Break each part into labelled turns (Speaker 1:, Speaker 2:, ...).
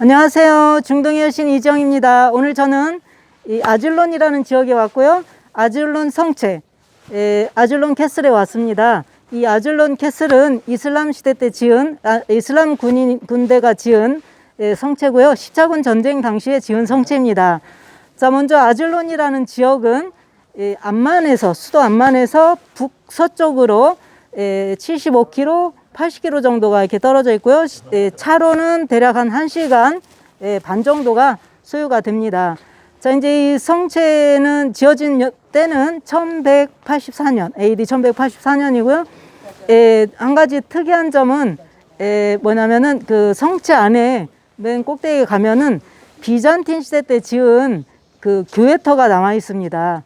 Speaker 1: 안녕하세요. 중동의 여신 이정입니다. 오늘 저는 이 아줄론이라는 지역에 왔고요. 아줄론 성체, 에, 아줄론 캐슬에 왔습니다. 이 아줄론 캐슬은 이슬람 시대 때 지은, 아, 이슬람 군인, 군대가 지은 에, 성체고요. 시차군 전쟁 당시에 지은 성체입니다. 자, 먼저 아줄론이라는 지역은 에, 암만에서, 수도 암만에서 북서쪽으로 에, 75km, 80km 정도가 이렇게 떨어져 있고요. 차로는 대략 한 1시간 에, 반 정도가 소요가 됩니다. 자, 이제 이 성체는 지어진 여- 때는 1184년, AD 1184년이고요. 한 가지 특이한 점은 에, 뭐냐면은 그 성체 안에 맨 꼭대기에 가면은 비잔틴 시대 때 지은 그 교회터가 남아 있습니다.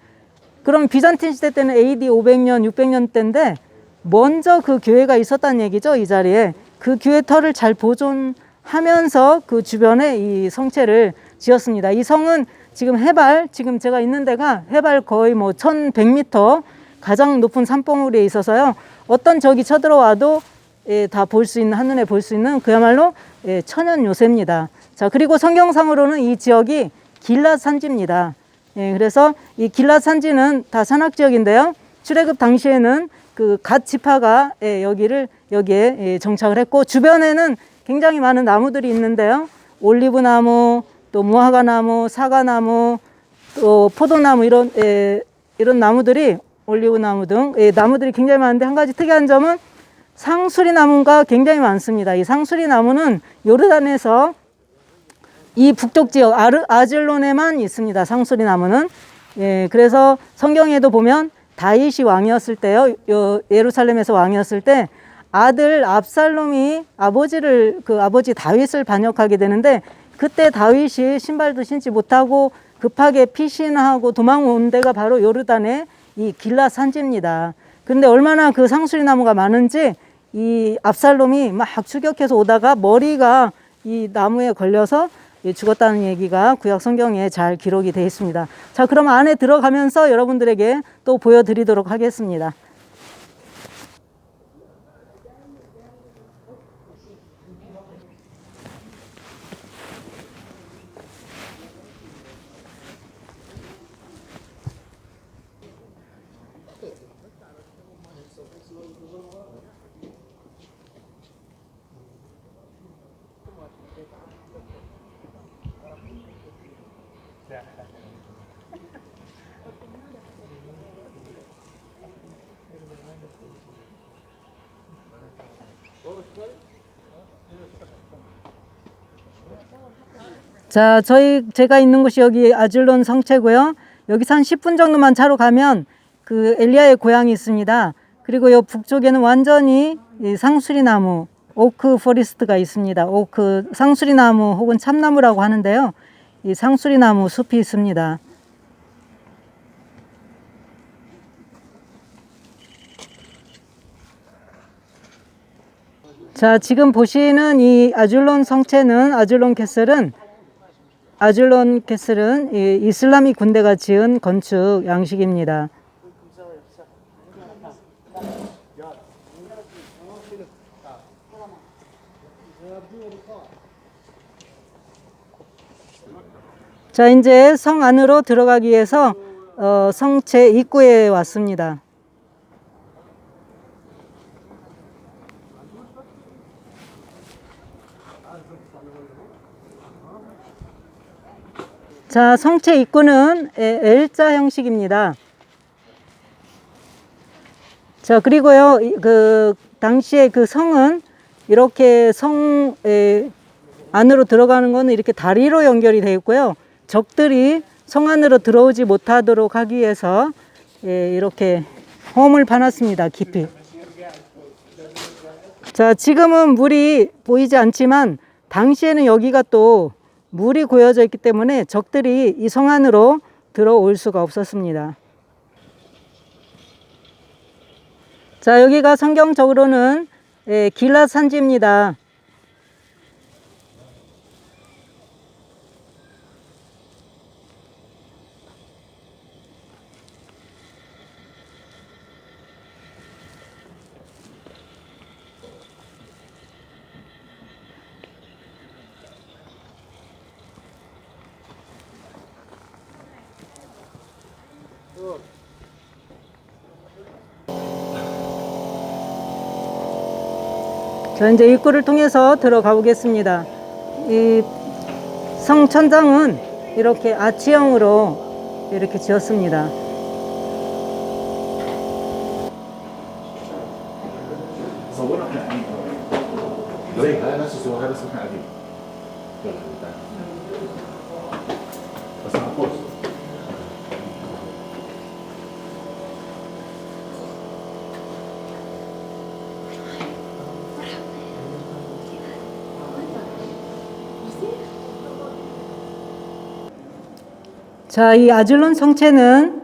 Speaker 1: 그럼 비잔틴 시대 때는 AD 500년, 600년 때인데 먼저 그 교회가 있었다는 얘기죠, 이 자리에. 그 교회터를 잘 보존하면서 그 주변에 이 성체를 지었습니다. 이 성은 지금 해발, 지금 제가 있는 데가 해발 거의 뭐 1100m 가장 높은 산봉우리에 있어서요. 어떤 적이 쳐들어와도 예, 다 볼 수 있는, 한눈에 볼 수 있는 그야말로 예, 천연 요새입니다. 자, 그리고 성경상으로는 이 지역이 길랏 산지입니다. 예, 그래서 이 길랏 산지는 다 산악 지역인데요. 출애굽 당시에는 그 갓 지파가 예, 여기를 여기에 예, 정착을 했고 주변에는 굉장히 많은 나무들이 있는데요. 올리브 나무, 또 무화과 나무, 사과 나무, 또 포도나무 이런 예, 이런 나무들이 올리브 나무 등 예, 나무들이 굉장히 많은데 한 가지 특이한 점은 상수리 나무가 굉장히 많습니다. 이 상수리 나무는 요르단에서 이 북쪽 지역 아르, 아질론에만 있습니다. 상수리 나무는. 예, 그래서 성경에도 보면 다윗이 왕이었을 때요. 요, 예루살렘에서 왕이었을 때 아들 압살롬이 아버지를 그 아버지 다윗을 반역하게 되는데 그때 다윗이 신발도 신지 못하고 급하게 피신하고 도망 온 데가 바로 요르단의 이 길라 산지입니다. 그런데 얼마나 그 상수리 나무가 많은지 이 압살롬이 막 추격해서 오다가 머리가 이 나무에 걸려서 예, 죽었다는 얘기가 구약 성경에 잘 기록이 되어 있습니다. 자, 그럼 안에 들어가면서 여러분들에게 또 보여드리도록 하겠습니다. 자, 저희 제가 있는 곳이 여기 아줄론 성체고요. 여기서 한 10분 정도만 차로 가면 그 엘리야의 고향이 있습니다. 그리고 요 북쪽에는 완전히 이 상수리 나무, 오크 포리스트가 있습니다. 오크 상수리 나무 혹은 참나무라고 하는데요. 이 상수리 나무 숲이 있습니다. 자, 지금 보시는 이 아줄론 성체는 아줄론 캐슬은 아줄론 캐슬은 이 이슬람이 군대가 지은 건축 양식입니다. 자, 이제 성 안으로 들어가기 위해서 어, 성체 입구에 왔습니다. 자, 성체 입구는 에- L자 형식입니다. 자, 그리고요, 이- 그, 당시에 그 성은 이렇게 성, 에, 안으로 들어가는 거는 이렇게 다리로 연결이 되어 있고요. 적들이 성 안으로 들어오지 못하도록 하기 위해서 예, 이렇게 홈을 파놨습니다. 깊이. 자, 지금은 물이 보이지 않지만 당시에는 여기가 또 물이 고여져 있기 때문에 적들이 이 성 안으로 들어올 수가 없었습니다. 자, 여기가 성경적으로는 예, 길라 산지입니다. 자, 이제 입구를 통해서 들어가 보겠습니다. 이 성천장은 이렇게 아치형으로 이렇게 지었습니다. 자, 이 아즐론 성체는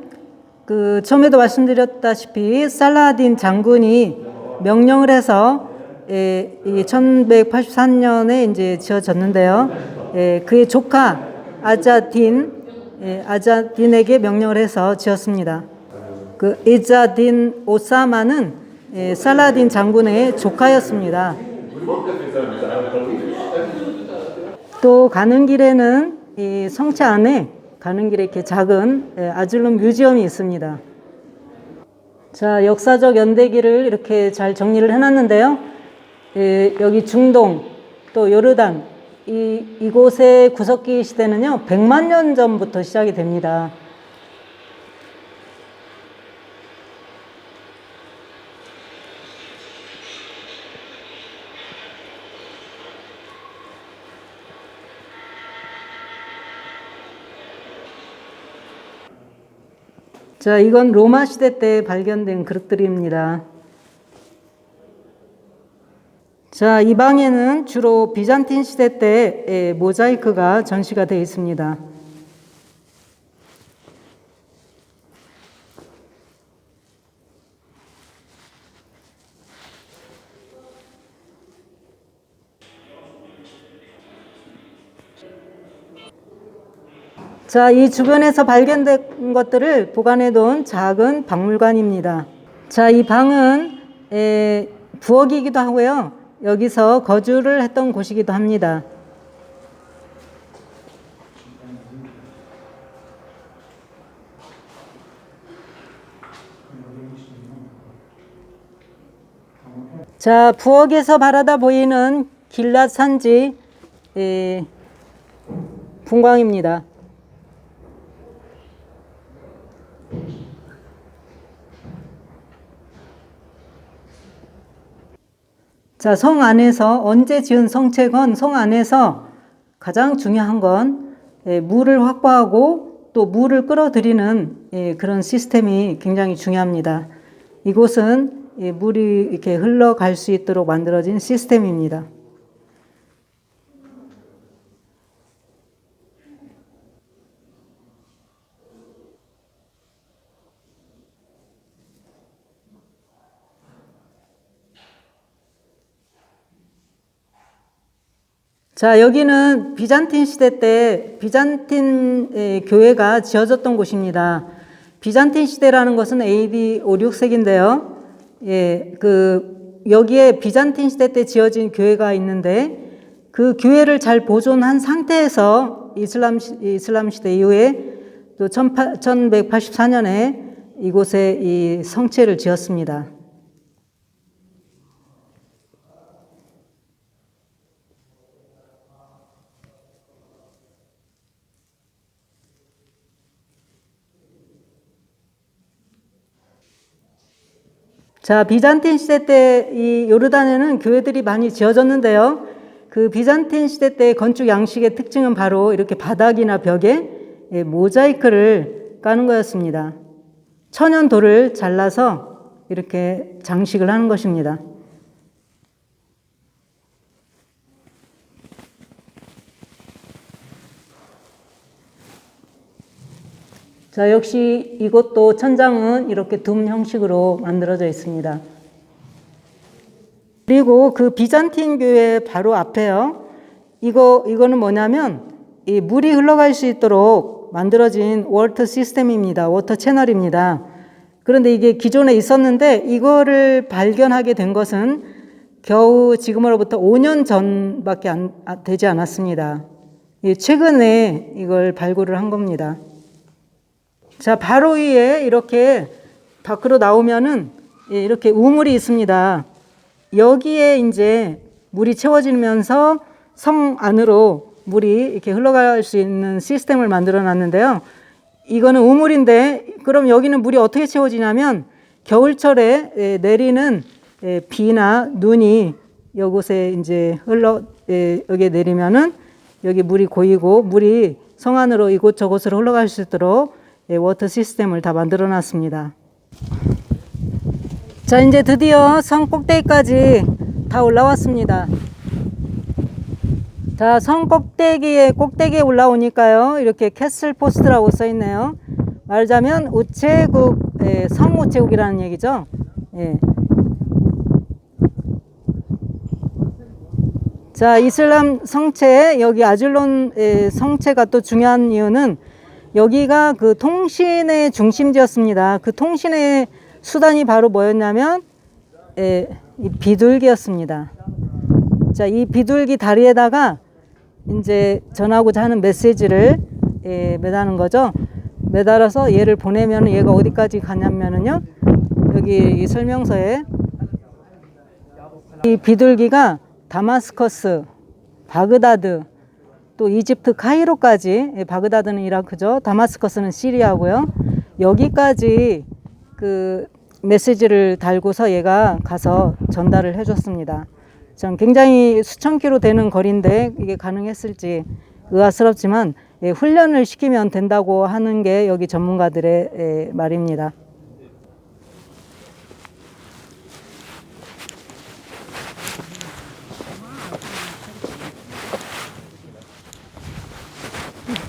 Speaker 1: 그 처음에도 말씀드렸다시피 살라딘 장군이 명령을 해서 예, 이 1183년에 이제 지어졌는데요. 예, 그의 조카 아자딘 예, 아자딘에게 명령을 해서 지었습니다. 그 이자딘 오사마는 예, 살라딘 장군의 조카였습니다. 또 가는 길에는 이 성체 안에 가는 길에 이렇게 작은 예, 아즐론 뮤지엄이 있습니다. 자, 역사적 연대기를 이렇게 잘 정리를 해놨는데요. 예, 여기 중동, 또 요르단, 이, 이곳의 구석기 시대는요, 100만 년 전부터 시작이 됩니다. 자, 이건 로마 시대 때 발견된 그릇들입니다. 자, 이 방에는 주로 비잔틴 시대 때 예, 모자이크가 전시가 되어 있습니다. 자, 이 주변에서 발견된 것들을 보관해 둔 작은 박물관입니다. 자, 이 방은 에, 부엌이기도 하고요. 여기서 거주를 했던 곳이기도 합니다. 자, 부엌에서 바라다 보이는 길랏 산지 에, 풍광입니다. 자, 성 안에서 언제 지은 성체건 성 안에서 가장 중요한 건 예, 물을 확보하고 또 물을 끌어들이는 예, 그런 시스템이 굉장히 중요합니다. 이곳은 예, 물이 이렇게 흘러갈 수 있도록 만들어진 시스템입니다. 자, 여기는 비잔틴 시대 때 비잔틴 에, 교회가 지어졌던 곳입니다. 비잔틴 시대라는 것은 AD 5, 6세기인데요. 예, 그 여기에 비잔틴 시대 때 지어진 교회가 있는데 그 교회를 잘 보존한 상태에서 이슬람 시, 이슬람 시대 이후에 또 1184년에 이곳에 이 성체를 지었습니다. 자, 비잔틴 시대 때 이 요르단에는 교회들이 많이 지어졌는데요. 그 비잔틴 시대 때 건축 양식의 특징은 바로 이렇게 바닥이나 벽에 예, 모자이크를 까는 거였습니다. 천연 돌을 잘라서 이렇게 장식을 하는 것입니다. 자, 역시 이것도 천장은 이렇게 둠 형식으로 만들어져 있습니다. 그리고 그 비잔틴 교회 바로 앞에요. 이거, 이거는 뭐냐면 이 물이 흘러갈 수 있도록 만들어진 워터 시스템입니다. 워터 채널입니다. 그런데 이게 기존에 있었는데 이거를 발견하게 된 것은 겨우 지금으로부터 5년 전밖에 안, 아, 되지 않았습니다. 예, 최근에 이걸 발굴을 한 겁니다. 자, 바로 위에 이렇게 밖으로 나오면은 예, 이렇게 우물이 있습니다. 여기에 이제 물이 채워지면서 성 안으로 물이 이렇게 흘러갈 수 있는 시스템을 만들어 놨는데요. 이거는 우물인데 그럼 여기는 물이 어떻게 채워지냐면 겨울철에 에, 내리는 에, 비나 눈이 이곳에 이제 흘러 에, 여기에 내리면은 여기 물이 고이고 물이 성 안으로 이곳저곳으로 흘러갈 수 있도록 예, 워터 시스템을 다 만들어 놨습니다. 자, 이제 드디어 성 꼭대기까지 다 올라왔습니다. 자, 성 꼭대기에 꼭대기에 올라오니까요. 이렇게 캐슬 포스트라고 써 있네요. 말하자면 우체국 예, 성 우체국이라는 얘기죠. 예. 자, 이슬람 성체 여기 아줄론 예, 성체가 또 중요한 이유는 여기가 그 통신의 중심지였습니다. 그 통신의 수단이 바로 뭐였냐면 예, 이 비둘기였습니다. 자, 이 비둘기 다리에다가 이제 전하고자 하는 메시지를 예, 매다는 거죠. 매달아서 얘를 보내면 얘가 어디까지 가냐면은요. 여기 이 설명서에 이 비둘기가 다마스커스, 바그다드, 또 이집트 카이로까지 예, 바그다드는 이라크죠. 다마스커스는 시리아고요. 여기까지 그 메시지를 달고서 얘가 가서 전달을 해줬습니다. 전 굉장히 수천 킬로 되는 거리인데 이게 가능했을지 의아스럽지만 예, 훈련을 시키면 된다고 하는 게 여기 전문가들의 예, 말입니다.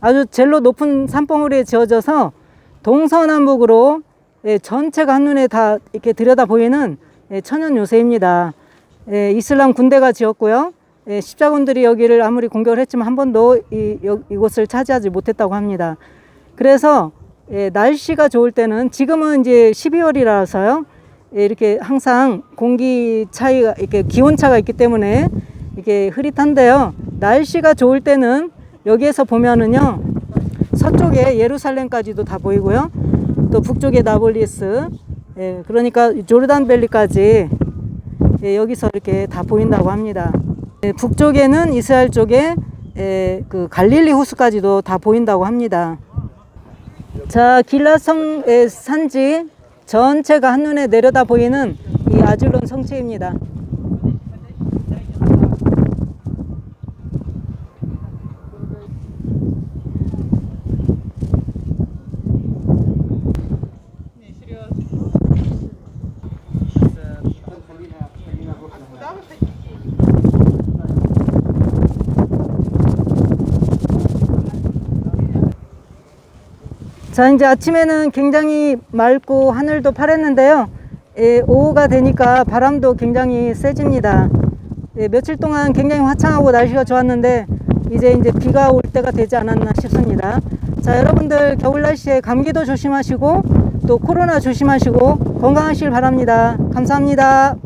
Speaker 1: 아주 젤로 높은 산봉우리에 지어져서 동서남북으로 예, 전체가 한눈에 다 이렇게 들여다 보이는 예, 천연 요새입니다. 예, 이슬람 군대가 지었고요. 예, 십자군들이 여기를 아무리 공격을 했지만 한 번도 이, 여- 이곳을 차지하지 못했다고 합니다. 그래서 예, 날씨가 좋을 때는 지금은 이제 12월이라서요. 예, 이렇게 항상 공기 차이가 이렇게 기온 차가 있기 때문에 이게 흐릿한데요. 날씨가 좋을 때는 여기에서 보면은요. 서쪽에 예루살렘까지도 다 보이고요. 또 북쪽에 나볼리스, 예, 그러니까 조르단 밸리까지 예, 여기서 이렇게 다 보인다고 합니다. 예, 북쪽에는 이스라엘 쪽에 예, 그 갈릴리 호수까지도 다 보인다고 합니다. 자, 길라성의 산지 전체가 한눈에 내려다 보이는 이 아줄론 성체입니다. 자, 이제 아침에는 굉장히 맑고 하늘도 파랬는데요. 예, 오후가 되니까 바람도 굉장히 세집니다. 예, 며칠 동안 굉장히 화창하고 날씨가 좋았는데 이제 이제 비가 올 때가 되지 않았나 싶습니다. 자, 여러분들 겨울 날씨에 감기도 조심하시고 또 코로나 조심하시고 건강하시길 바랍니다. 감사합니다.